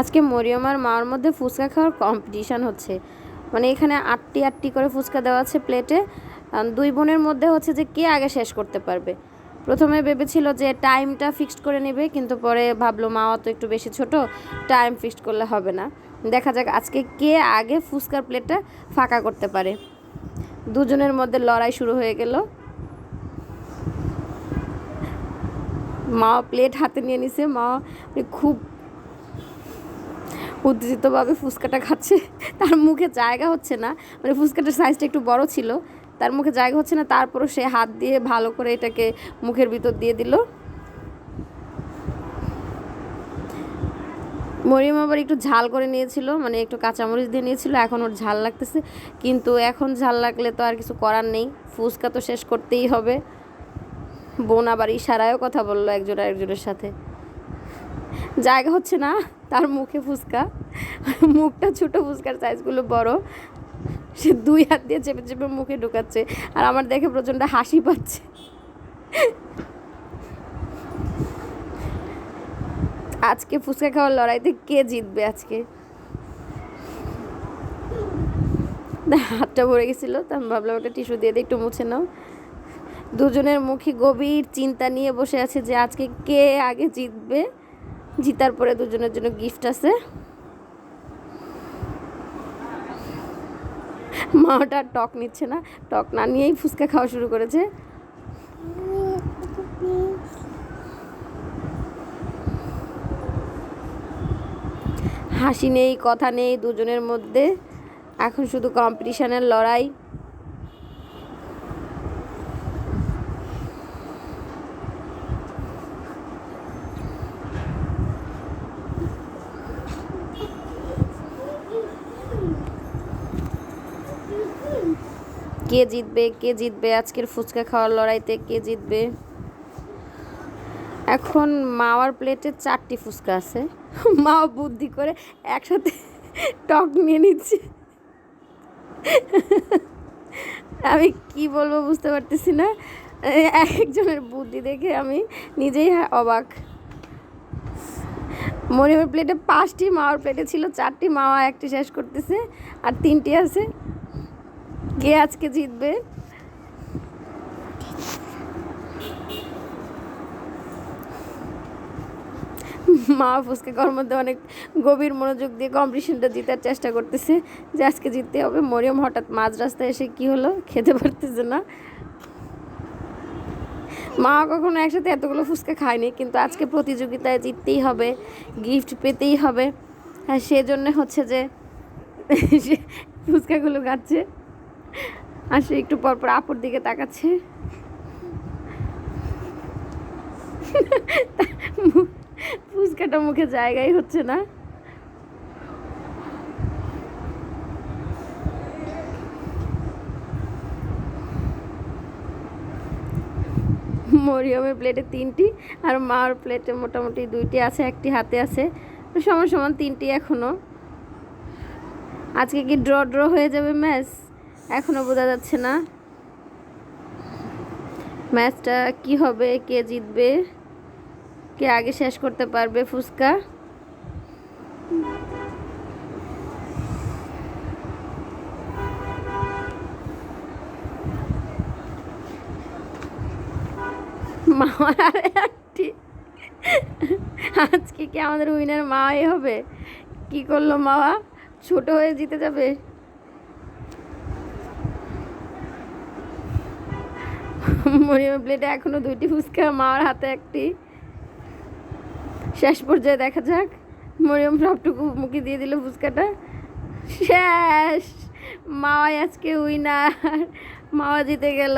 আজকে মরিয়ম আর মার মধ্যে ফুচকা খাওয়ার কম্পিটিশান হচ্ছে। মানে এখানে আটটি আটটি করে ফুচকা দেওয়া আছে প্লেটে দুই বোনের মধ্যে হচ্ছে যে কে আগে শেষ করতে পারবে। প্রথমে ভেবেছিল যে টাইমটা ফিক্সড করে নেবে, কিন্তু পরে ভাবলো মাওয়া তো একটু বেশি ছোট টাইম ফিক্সড করলে হবে না। দেখা যাক আজকে কে আগে ফুচকার প্লেটটা ফাঁকা করতে পারে। দুজনের মধ্যে লড়াই শুরু হয়ে গেল। মা প্লেট হাতে নিয়ে নিছে। মা খুব উত্তেজিতভাবে ফুচকাটা খাচ্ছে। তার মুখে জায়গা হচ্ছে না। মানে ফুচকাটার সাইজটা একটু বড় ছিল। তার মুখে জায়গা হচ্ছে না। তারপরও সে হাত দিয়ে ভালো করে এটাকে মুখের ভিতর দিয়ে দিল। মরিয়ম আবার একটু ঝাল করে নিয়েছিল। মানে একটু কাঁচামরিচ দিয়ে নিয়েছিল। এখন ওর ঝাল লাগতেছে। কিন্তু এখন ঝাল লাগলে তো আর কিছু করার নেই। ফুচকা তো শেষ করতেই হবে। বোন আবার ইশারায়ও কথা বলল একজন আরেকজনের সাথে। জায়গা হচ্ছে না। তার মুখে ফুচকা। মুখটা ছোট ফুচকার সাইজগুলো বড়। সে দুই হাত দিয়ে চেপে চেপে মুখে ঢুকাচ্ছে। আর আমার দেখে প্রচণ্ড হাসি পাচ্ছে। আজকে ফুচকা খাওয়ার লড়াইতে কে জিতবে আজকে? হাতটা ভরে গেছিল, তা ভাবলাম ওটা টিস্যু দিয়ে দিয়ে একটু মুছে নাও। দুজনের মুখে গভীর চিন্তা নিয়ে বসে আছে যে আজকে কে আগে জিতবে। জিতার পরে দুজনের জন্য গিফট আছে। মাটা টক নিচ্ছে না, টক না নিয়েই ফুচকা খাওয়া শুরু করেছে। হাসি নেই, কথা নেই, দুজনের মধ্যে। এখন শুধু কম্পিটিশনের লড়াই। কে জিতবে কে জিতবে? আজকের ফুচকা খাওয়ার লড়াইতে কে জিতবে? এখন মাওয়ার প্লেটে চারটি ফুচকা আছে। মা বুদ্ধি করে একসাথে টক নিয়ে নিচ্ছে। আমি কি বলব বুঝতে পারতেছি না। এক একজনের বুদ্ধি দেখে আমি নিজেই অবাক। মরিয়মের প্লেটে পাঁচটি মাওয়ার প্লেটে ছিল চারটি মাওয়া একটি শেষ করতেছে, আর তিনটি আছে। কে আজকে জিতবে? মা ফুচকা খাওয়ার মধ্যে অনেক গভীর মনোযোগ দিয়ে কম্পিটিশনটা জিতার চেষ্টা করতেছে যে আজকে জিততে হবে। মরিয়ম হঠাৎ মাঝ রাস্তায় এসে কি হলো? খেতে পারতেছে না। মা কখনো একসাথে এতগুলো ফুচকা খায়নি, কিন্তু আজকে প্রতিযোগিতায় জিততেই হবে গিফট পেতেই হবে। আর সেজন্য হচ্ছে যে ফুচকাগুলো খাচ্ছে। আর সে একটু পরপর আপুর দিকে তাকাচ্ছে। ফুচকাটা মুখে জায়গাই হচ্ছে না। মরিয়মের প্লেটে তিনটি আর মার প্লেটে মোটামুটি দুইটি আছে, একটি হাতে আছে। সমান সমান তিনটি এখনও আজকে কি ড্র ড্র হয়ে যাবে ম্যাচ এখনও বোঝা যাচ্ছে না। ম্যাচটা কি হবে? কে জিতবে? কে আগে শেষ করতে পারবে ফুচকা? আজকে কি আমাদের উইনার মাই হবে? কি করল মামা? ছোট হয়ে জিতে যাবে? মরিয়মের প্লেটে এখনও দুইটি ফুচকা, মার হাতে একটি। শেষ পর্যায়ে দেখা যাক, মরিয়ম সবটুকু মুখে দিয়ে দিল ফুচকাটা। শেষ! মাওয়াই আজকে উইনার মাওয়া জিতে গেল।